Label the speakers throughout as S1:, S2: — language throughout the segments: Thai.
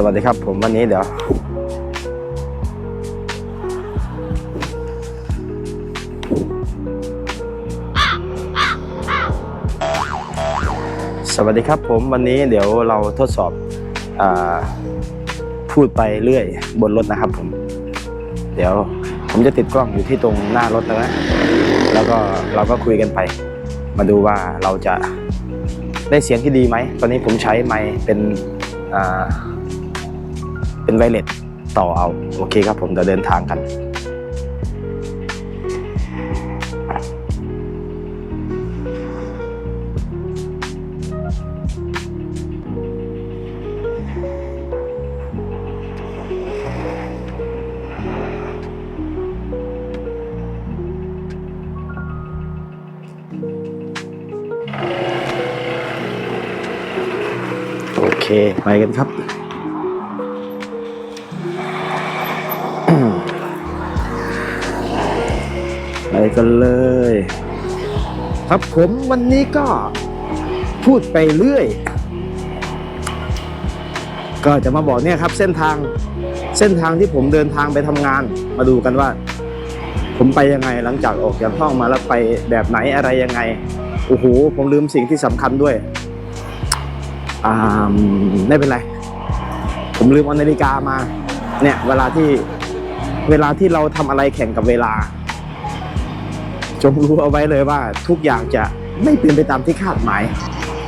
S1: สวัสดีครับผมวันนี้เดี๋ยว สวัสดีครับผมวันนี้เดี๋ยวเราทดสอบอพูดไปเรื่อยบนรถนะครับผม เดี๋ยวผมจะติดกล้องอยู่ที่ตรงหน้ารถนะ แล้วก็เราก็คุยกันไป มาดูว่าเราจะได้เสียงที่ดีไหม ตอนนี้ผมใช้ไมค์เป็นอ่า เป็นไวเลสต่อเอา โอเคครับผมเดี๋ยวเดินทางกันโอเค ไปกันครับ กันเลย ครับผมวันนี้ก็พูดไปเรื่อย ก็จะมาบอกเนี่ยครับเส้นทางเส้นทางที่ผมเดินทางไปทำงาน มาดูกันว่า ผมไปยังไงหลังจากออกจากห้องมาแล้วไปแบบไหนอะไรยังไงโอ้โหผมลืมสิ่งที่สำคัญด้วยอ่าไม่เป็นไร ผมลืมเอานาฬิกามา เนี่ยเวลาที่เวลาที่เราทำอะไรแข่งกับเวลา จงรู้เอาไว้เลยว่าทุกอย่างจะไม่เป็นไปตามที่คาดหมาย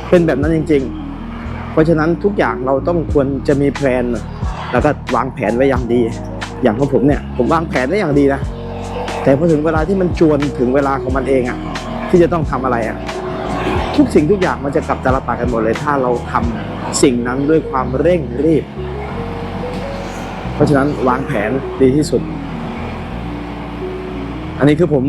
S1: เป็นแบบนั้นจริง ๆ เพราะฉะนั้นทุกอย่างเราต้องควรจะมีแผนแล้วก็วางแผนไว้อย่างดี อย่างของผมเนี่ยผมวางแผนไว้อย่างดีนะแต่พอถึงเวลาที่มันจวนถึงเวลาของมันเองอะที่จะต้องทำอะไรอะทุกสิ่งทุกอย่างมันจะกลับตาลปัดกันหมดเลย ถ้าเราทำสิ่งนั้นด้วยความเร่งรีบ เพราะฉะนั้นวางแผนดีที่สุด อันนี้คือผม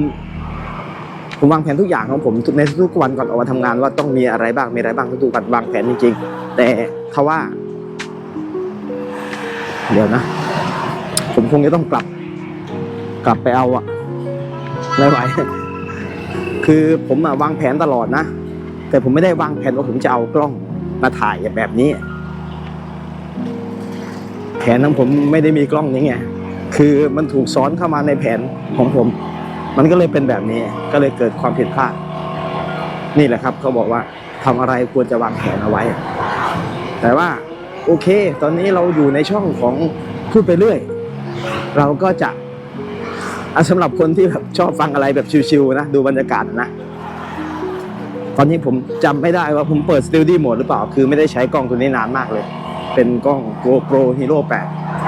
S1: ผมวางแผนทุกอย่างของผมในทุกวันก่อนออกมาทำงานว่าต้องมีอะไรบ้างมีอะไรบ้างทุกๆวันวางแผนจริงๆแต่ทว่า เดี๋ยวนะ ผมคงจะต้องกลับ กลับไปเอาอะไม่ไหวคือผมอะวางแผนตลอดนะ แต่ผมไม่ได้วางแผนว่าผมจะเอากล้องมาถ่ายแบบนี้ แผนของผมไม่ได้มีกล้องนี้ไงคือมันถูกซ้อนเข้ามาในแผนของผม มันก็เลยเป็นแบบนี้ก็เลยเกิดความผิดพลาด นี่แหละครับเขาบอกว่าทำอะไรควรจะวางแผนเอาไว้ แต่ว่าโอเค ตอนนี้เราอยู่ในช่องของพูดไปเรื่อย เราก็จะสำหรับคนที่แบบชอบฟังอะไรแบบชิวๆนะดูบรรยากาศนะ ตอนนี้ผมจำไม่ได้ว่าผมเปิด Studio Mode หรือเปล่า คือไม่ได้ใช้กล้องตัวนี้นานมากเลย เป็นกล้อง GoPro Hero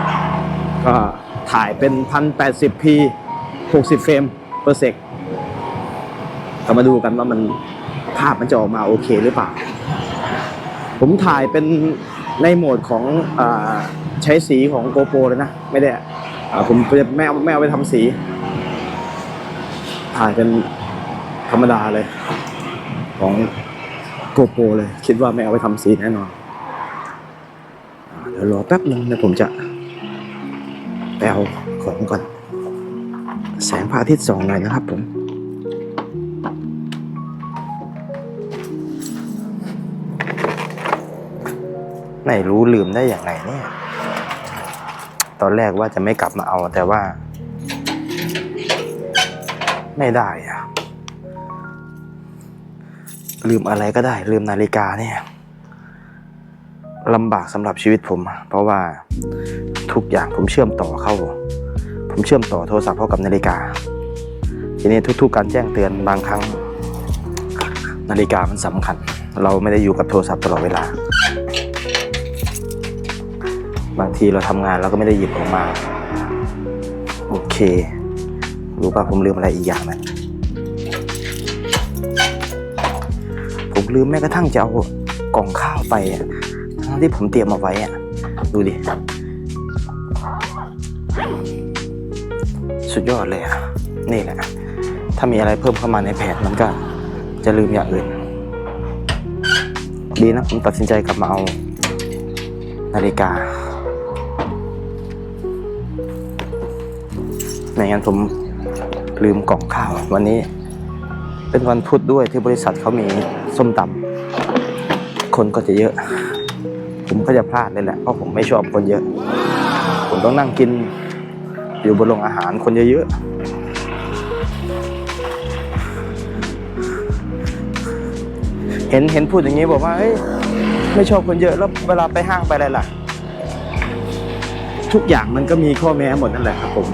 S1: 8 ก็ถ่ายเป็น 1080p 60 เฟรม per sec ก็มาดูกันว่ามันภาพมันจะออกมาโอเคหรือเปล่า ผมถ่ายเป็นในโหมดของอใช้สีของ GoPro เลยนะ ไม่ได้ผมไม่เอาไม่เอาไปทำสี ถ่ายเป็นธรรมดาเลย ของโกโปรเลย คิดว่าไม่เอาไปทำสีแน่นอนเดี๋ยวรอแป๊บนึงนะผมจะไปเอาของก่อน แสงพระอาทิตย์ส่องหน่อยนะครับผมไม่รู้ลืมได้อย่างไรเนี่ย ตอนแรกว่าจะไม่กลับมาเอาแต่ว่า ไม่ได้อะลืมอะไรก็ได้ ลืมนาฬิกาเนี่ยลำบากสำหรับชีวิตผม เพราะว่าทุกอย่างผมเชื่อมต่อเข้า ผมเชื่อมต่อโทรศัพท์เข้ากับนาฬิกา ทีนี้ทุก ๆ การแจ้งเตือนบางครั้ง นาฬิกามันสำคัญ เราไม่ได้อยู่กับโทรศัพท์ตลอดเวลา บางทีเราทำงานเราก็ไม่ได้หยิบออกมา โอเค รู้ป่ะผมลืมอะไรอีกอย่างนะผมลืมแม้กระทั่งจะเอากล่องข้าวไปอะทั้งที่ผมเตรียมเอาไว้อะดูดิ สุดยอดเลยอะนี่แหละ ถ้ามีอะไรเพิ่มเข้ามาในแผนมันก็จะลืมอย่างอื่น ดีนะ ผมตัดสินใจกลับมาเอา นาฬิกา ไม่งั้นผมลืมกล่องข้าว วันนี้ เป็นวันพุธด้วยที่บริษัทเขามีส้มตำคนก็จะเยอะ ผมก็จะพลาดเลยแหละ เพราะผมไม่ชอบคนเยอะ ผมต้องนั่งกิน อยู่บนโรงอาหารคนเยอะๆ เห็นเห็นพูดอย่างนี้บอกว่าเอ้ยไม่ชอบคนเยอะแล้วเวลาไปห้างไปอะไรล่ะ ทุกอย่างมันก็มีข้อแม้หมดนั่นแหละครับผม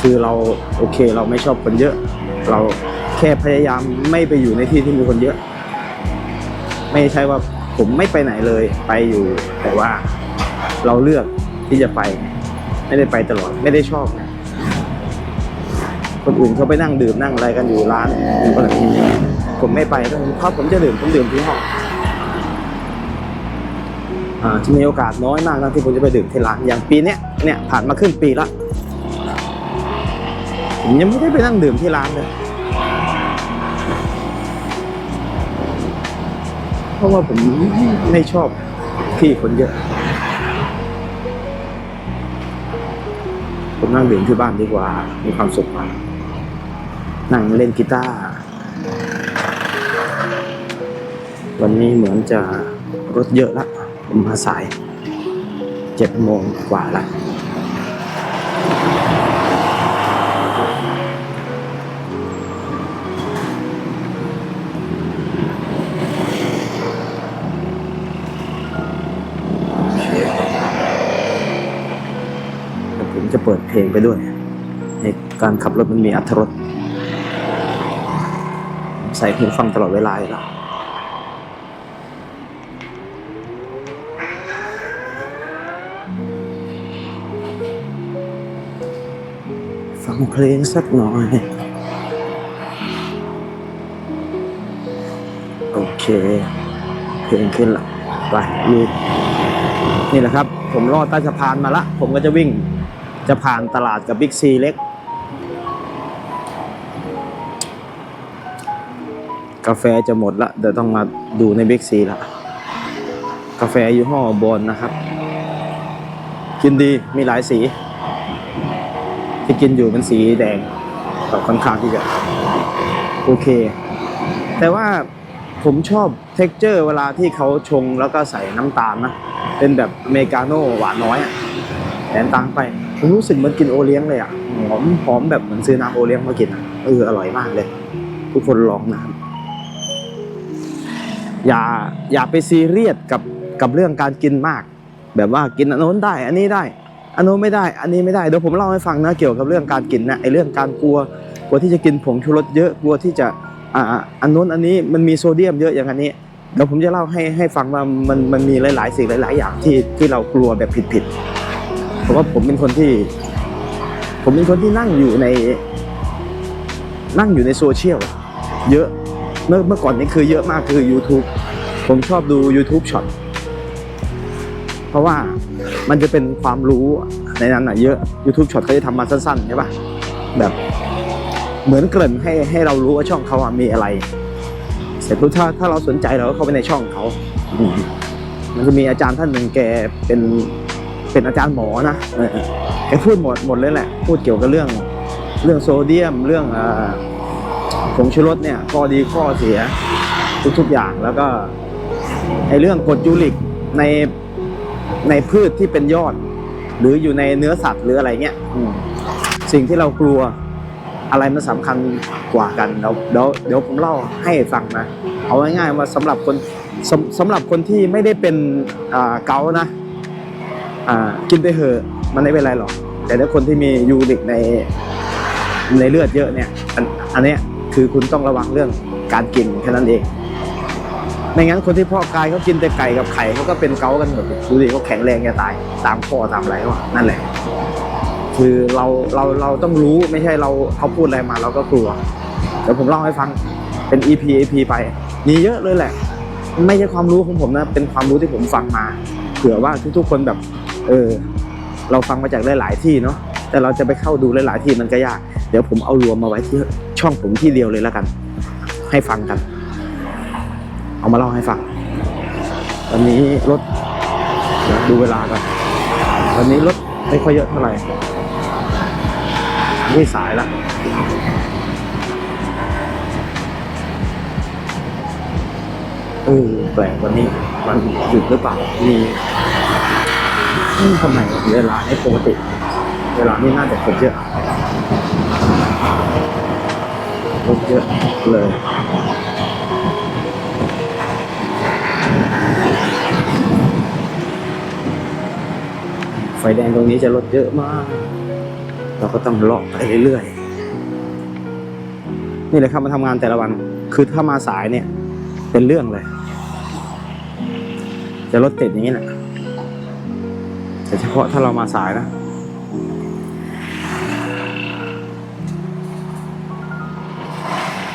S1: คือเราโอเคเราไม่ชอบคนเยอะ เราแค่พยายามไม่ไปอยู่ในที่ที่มีคนเยอะ ไม่ใช่ว่าผมไม่ไปไหนเลย ไปอยู่แต่ว่าเราเลือกที่จะไป ไม่ได้ไปตลอดไม่ได้ชอบนะคนอื่นเขาไปนั่งดื่มนั่งอะไรกันอยู่ร้านอยู่อะไรผมไม่ไปเพราะผมจะดื่มผมดื่มที่ห้องอ่าจะมีโอกาสน้อยมากนะที่ผมจะไปดื่มที่ร้านอย่างปีเนี้ยเนี่ยผ่านมาครึ่งปีละผมยังไม่ได้ไปนั่งดื่มที่ร้านเลยเพราะว่าผมไม่ชอบที่คนเยอะ ผมนั่งดื่มที่บ้านดีกว่า มีความสุขกว่านั่งเล่นกีตาร์ วันนี้เหมือนจะรถเยอะละ ผมมาสาย เจ็ดโมงกว่าละ ลงไปด้วยในการขับรถมันมีอัธรสใส่หูฟังตลอดเวลาอยู่แล้วฟังเพลงสักหน่อย โอเค เพลงขึ้นละไปนี่แหละครับ ผมรอดใต้สะพานมาละ ผมก็จะวิ่ง จะผ่านตลาดกับบิ๊กซีเล็ก กาแฟจะหมดละเดี๋ยวต้องมาดูในบิ๊กซีละกาแฟยี่ห้อบอลนะครับ กินดีมีหลายสี ที่กินอยู่เป็นสีแดงก็ค่อนข้างที่จะโอเค แต่ว่าผมชอบเท็กเจอร์เวลาที่เขาชงแล้วก็ใส่น้ำตาลนะ เป็นแบบอเมริกาโน่หวานน้อยอะแถมตังไป ผมรู้สึกเหมือนกินโอเลี้ยงเลยอะหอมหอมแบบเหมือนซื้อน้ำโอเลี้ยงมากินอะเอออร่อยมากเลย ทุกคนลองน้ำอย่าอย่าไปซีเรียสกับกับเรื่องการกินมาก แบบว่ากินอันโน้นได้ อันนี้ได้ อันโน้นไม่ได้ อันนี้ไม่ได้เดี๋ยวผมเล่าให้ฟังนะเกี่ยวกับเรื่องการกินนะไอเรื่องการกลัวกลัวที่จะกินผงชูรสเยอะกลัวที่จะอ่าอันโน้นอันนี้มันมีโซเดียมเยอะอย่างอันนี้เดี๋ยวผมจะเล่าให้ให้ฟังว่ามันมันมีหลาย ๆ สิ่งหลาย ๆ อย่างที่ที่เรากลัวแบบผิดๆ เพราะว่าผมเป็นคนที่ ผมเป็นคนที่นั่งอยู่ใน นั่งอยู่ในโซเชียลเยอะเมื่อเมื่อก่อนนี้คือเยอะมากคือ YouTube ผมชอบดู YouTube ช็อตเพราะว่ามันจะเป็นความรู้ในนั้นอะเยอะ YouTube ช็อตเขาจะทำมาสั้นๆใช่ปะแบบเหมือนเกริ่นให้ให้เรารู้ว่าช่องเขาอะมีอะไร เสร็จปุ๊บถ้าถ้าเราสนใจเราก็เข้าไปในช่องเขา มันจะมีอาจารย์ท่านหนึ่งแกเป็น เป็นอาจารย์หมอนะเออแกพูดหมดหมดเลยแหละ พูดเกี่ยวกับเรื่องเรื่องโซเดียมเรื่องอ่าผงชูรสเนี่ยข้อดีข้อเสียทุกๆอย่างแล้วก็ไอเรื่องกรดยูริกในในพืชที่เป็นยอด หรืออยู่ในเนื้อสัตว์หรืออะไรเงี้ยสิ่งที่เรากลัวอะไรมันสำคัญกว่ากันเดี๋ยวเดี๋ยวเดี๋ยวผมเล่าให้ฟังนะ เอาง่ายๆว่าสำหรับคนสำสำหรับคนที่ไม่ได้เป็นเกานะ อ่ากินไปเถอะมันไม่เป็นไรหรอก แต่ถ้าคนที่มียูริกในในเลือดเยอะเนี่ยอันอันเนี้ยคือคุณต้องระวังเรื่องการกินแค่นั้นเองไม่งั้นคนที่พ่อกายเขากินแต่ไก่กับไข่เขาก็เป็นเกาต์กันหมดดูดิเขาแข็งแรงจะตาย ตามข้อตามอะไรก็นั่นแหละ คือเราเราเราต้องรู้ไม่ใช่เราเขาพูดอะไรมาเราก็กลัวเดี๋ยวผมเล่าให้ฟังเป็น EP EP ไป มีเยอะเลยแหละ ไม่ใช่ความรู้ของผมนะ เป็นความรู้ที่ผมฟังมา เผื่อว่าทุกๆคนแบบ เออ เราฟังมาจากหลาย ๆ ที่เนาะแต่เราจะไปเข้าดูหลาย ๆ ที่มันก็ยาก เดี๋ยวผมเอารวมมาไว้ที่ช่องผมที่เดียวเลยแล้วกัน ให้ฟังกัน เอามาเล่าให้ฟังตอนนี้รถดูเวลากันตอนนี้รถไม่ค่อยเยอะเท่าไหร่ไม่สายละเออแปลกวันนี้วันหยุดหรือเปล่ามี ทำไมเวลาไม่ปกติ เวลานี่น่าจะคนเยอะรถเยอะเลยไฟแดงตรงนี้จะรถเยอะมาก เราก็ต้องเลาะไปเรื่อยๆ นี่เลยครับมาทำงานแต่ละวัน คือถ้ามาสายเนี่ย เป็นเรื่องเลย จะรถติดอย่างนี้แหละ แต่เฉพาะถ้าเรามาสายนะ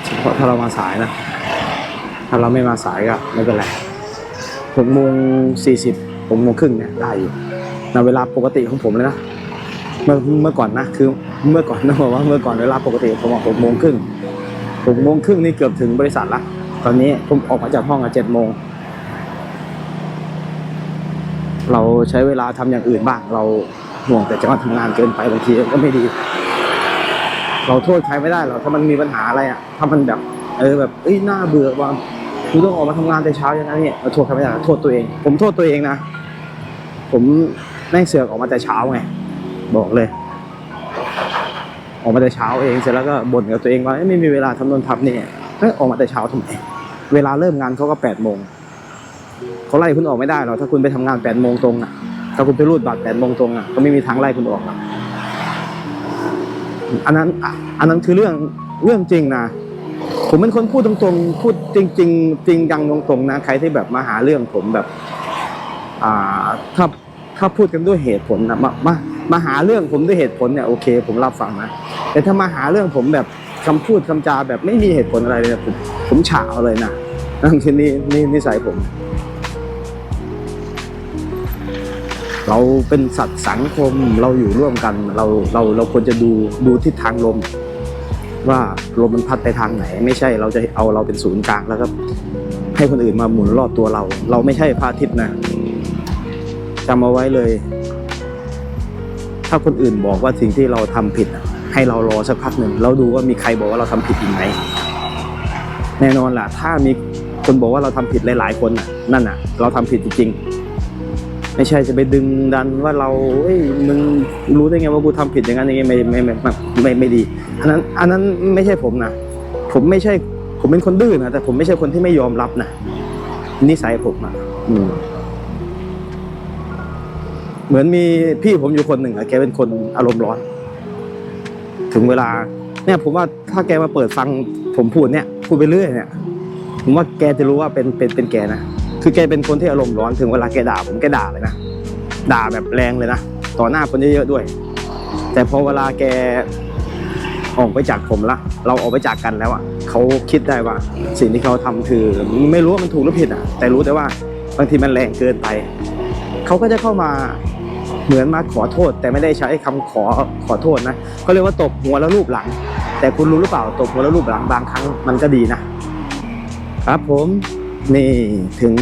S1: เฉพาะถ้าเรามาสายนะ ถ้าเราไม่มาสายก็ไม่เป็นไรหกโมงสี่สิบหกโมงครึ่งเนี่ยได้อยู่ในเวลาปกติของผมเลยนะเมื่อเมื่อก่อนนะคือเมื่อก่อนนะบอกว่าเมื่อก่อนเวลาปกติผมออกหกโมงครึ่งหกโมงครึ่งนี่เกือบถึงบริษัทละตอนนี้ผมออกมาจากห้องอะเจ็ดโมง เราใช้เวลาทำอย่างอื่นบ้าง เราห่วงแต่จะมาทำงานเกินไปบางทีก็ไม่ดี เราโทษใครไม่ได้หรอกถ้ามันมีปัญหาอะไรอะถ้ามันแบบ เออแบบเอ้ยน่าเบื่อว่ากูต้องออกมาทำงานแต่เช้าอย่างนั้นเนี่ยเราโทษใครไม่ได้โทษตัวเอง ผมโทษตัวเองนะผมแม่งเสือกออกมาแต่เช้าไงบอกเลย ออกมาแต่เช้าเองเสร็จแล้วก็บ่นกับตัวเองว่าไม่มีเวลาทำนนทำนี่เฮ้ยออกมาแต่เช้าทำไมเวลาเริ่มงานเขาก็แปดโมง เขาไล่คุณออกไม่ได้หรอกถ้าคุณไปทำงานแปดโมงตรงอะ ถ้าคุณไปรูดบัตรแปดโมงตรงอะก็ไม่มีทางไล่คุณออกอกอันนั้นอันนั้นคือเรื่องเรื่องจริงนะผมเป็นคนพูดตรงๆพูดจริงๆจริงจังตรงๆนะใครที่แบบมาหาเรื่องผมแบบ อ่าถ้าถ้าพูดกันด้วยเหตุผลนะมามามาหาเรื่องผมด้วยเหตุผลเนี่ยโอเค ผมรับฟังนะแต่ถ้ามาหาเรื่องผมแบบคำพูดคำจาแบบไม่มีเหตุผลอะไรเลยผมผมฉาเอาเลยนะนั่นคือนี่นี่นิสัยผม เราเป็นสัตว์สังคมเราอยู่ร่วมกัน เราเราเราควรจะดูดูทิศทางลม ว่าลมมันพัดไปทางไหน ไม่ใช่เราจะเอาเราเป็นศูนย์กลางแล้วก็ให้คนอื่นมาหมุนรอบตัวเรา เราไม่ใช่พระอาทิตย์นะจำเอาไว้เลย ถ้าคนอื่นบอกว่าสิ่งที่เราทำผิด ให้เรารอสักพักหนึ่งเราดูว่ามีใครบอกว่าเราทำผิดอีกไหมแน่นอนล่ะ ถ้ามีคนบอกว่าเราทำผิดหลาย ๆ คนน่ะ นั่นน่ะ เราทำผิดจริงๆ ไม่ใช่จะไปดึงดันว่าเราเอ้ยมึงรู้ได้ไงว่ากูทำผิดอย่างนั้นอย่างนี้ไม่ไม่ไม่ไม่ไม่ไม่ดีอันนั้นอันนั้นไม่ใช่ผมนะผมไม่ใช่ผมเป็นคนดื้อนะแต่ผมไม่ใช่คนที่ไม่ยอมรับนะนิสัยผมอะเหมือนมีพี่ผมอยู่คนหนึ่งอะแกเป็นคนอารมณ์ร้อน ถึงเวลา เนี่ย ผมว่าถ้าแกมาเปิดฟังผมพูดเนี่ยพูดไปเรื่อยเนี่ยผมว่าแกจะรู้ว่าเป็นเป็นเป็นแกนะ คือแกเป็นคนที่อารมณ์ร้อนถึงเวลาแกด่าผมแกด่าเลยนะด่าแบบแรงเลยนะต่อหน้าคนเยอะๆด้วย แต่พอเวลาแกออกไปจากผมละ เราออกไปจากกันแล้วอะเขาคิดได้ว่า สิ่งที่เขาทำคือไม่รู้ว่ามันถูกหรือผิดอะ แต่รู้แต่ว่าบางทีมันแรงเกินไป เขาก็จะเข้ามาเหมือนมาขอโทษ แต่ไม่ได้ใช้คำขอขอโทษนะเขาเรียกว่าตบหัวแล้วรูปหลัง แต่คุณรู้หรือเปล่าตบหัวแล้วรูปหลังบางครั้งมันก็ดีนะครับผม นี่ถึง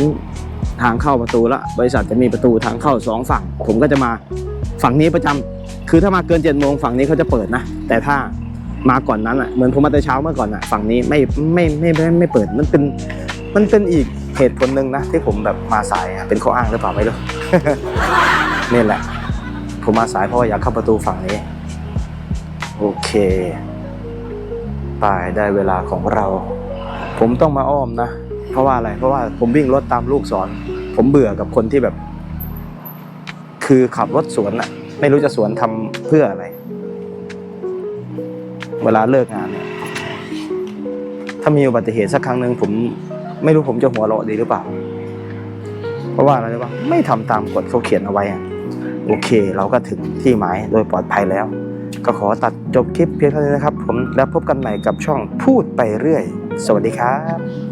S1: ทางเข้าประตูแล้วบริษัทจะมีประตูทางเข้าสองฝั่ง ผมก็จะมาฝั่งนี้ประจำคือถ้ามาเกินเจ็ดโมงฝั่งนี้เขาจะเปิดนะ แต่ถ้ามาก่อนนั้นอะเหมือนผมมาแต่เช้าเมื่อก่อนอะฝั่งนี้ไม่ไม่ไม่ไม่ไม่เปิดมันเป็นมันเป็นอีกเหตุผลหนึ่งนะที่ผมแบบมาสายเป็นข้ออ้างหรือเปล่าไม่รู้นี่แหละ ผมมาสายเพราะอยากเข้าประตูฝั่งนี้ โอเคไปได้เวลาของเรา ผมต้องมาอ้อมนะ ราะว่าอะไร เพราะว่าผมวิ่งรถตามลูกศรผมเบื่อกับคนที่แบบ คือขับรถสวนอะไม่รู้จะสวนทำเพื่ออะไร เวลาเลิกงานเนี่ยถ้ามีอุบัติเหตุสักครั้งหนึ่งผมไม่รู้ผมจะหัวเราะดีหรือเปล่า เพราะว่าอะไรรู้ป่ะไม่ทำตามกฎเขาเขียนเอาไว้โอเค เราก็ถึงที่หมายโดยปลอดภัยแล้ว ก็ขอตัดจบคลิปเพียงเท่านี้นะครับ ผมแล้วพบกันใหม่กับช่องพูดไปเรื่อย สวัสดีครับ